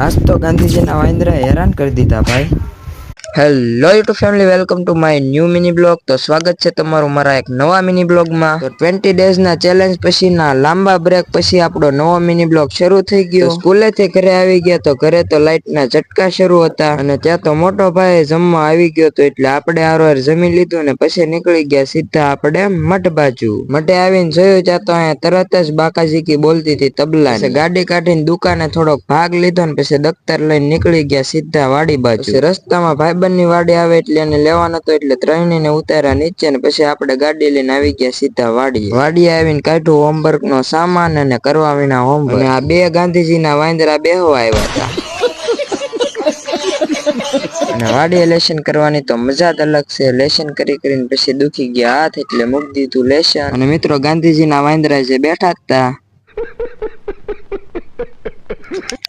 આજ તો ગાંધીજીના વાંદરા હેરાન કરી દીધા ભાઈ. Hello YouTube family welcome to my new mini blog તો સ્વાગત છે તમારું મારા એક નવા મિની બ્લોગમાં તો ટ્વેન્ટી ડેઝ ના ચેલેન્જ પછીના લાંબા બ્રેક પછી આપણો નવો મિની બ્લોગ શરૂ થઈ ગયો. સ્કૂલેથી ઘરે આવી ગયા તો ઘરે તો લાઇટના ઝટકા શરૂ હતા. અને ત્યાં તો મોટો ભાઈ જમવા આવી ગયો તો એટલે આપણે આરોર જમી લીધું ને પછી નીકળી ગયા સીધા આપણે મઠ બાજુ. મઠે આવીને જોયું ત્યાં તો અહીંયા તરત જ બાકાજીકી બોલતી હતી તબલા ગાડી કાઢીને દુકાને થોડોક ભાગ લીધો ને પછી દફતર લઈને નીકળી ગયા સીધા વાડી બાજુ. રસ્તામાં રસ્તામાં ભાઈબંધની વાડી આવે એટલે એને લેવાનો હતો એટલે ત્રણેય ને ઉતાર્યા નીચે ને પછી આપણે ગાડી લઈને આવી ગયા સીધા વાડી વાડી આવીને કાઢ્યું હોમવર્ક નો સામાન અને કરવા વિના હોમવર્ક. આ બે ગાંધીજીના વાંદરા બેહવા આવ્યા હતા. અને વાડીએ લેશન કરવાની તો મજા જ અલગ છે. લેશન કરી કરીને પછી દુખી ગયા હાથ એટલે મૂકી દીધું લેશન. અને મિત્રો ગાંધીજીના વાંદરા જે બેઠા હતા.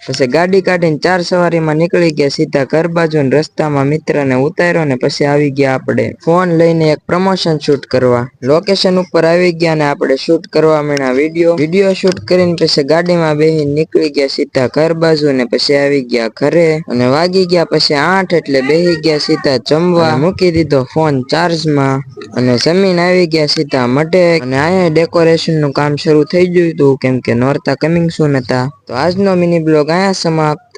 પછી ગાડી કાઢીને ચાર સવારીમાં નીકળી ગયા, સીધા ઘર બાજુ રસ્તામાં મિત્રને ઉતાર્યો ને પછી આવી ગયા આપણે. ફોન લઈને એક પ્રમોશન શૂટ કરવા. લોકેશન ઉપર આવી ગયા ને આપણે શૂટ કરવા માંડ્યા વીડિયો. વીડિયો શૂટ કરીને પછી ગાડીમાં બેહી નીકળી ગયા, સીધા ઘર બાજુ ને પછી આવી ગયા ઘરે. અને વાગી ગયા પછી આઠ એટલે બેહી ગયા, સીધા જમવા. મૂકી દીધો ફોન ચાર્જમાં. અને જમીન આવી ગયા, સીધા મઢે. અને અહીંયા ડેકોરેશનનું કામ શરૂ થઈ ગયું હતું, કેમ કે નોરતા કમિંગ સૂન હતા. તો આજનો મિની બ્લોગ અહીંયા સમાપ્ત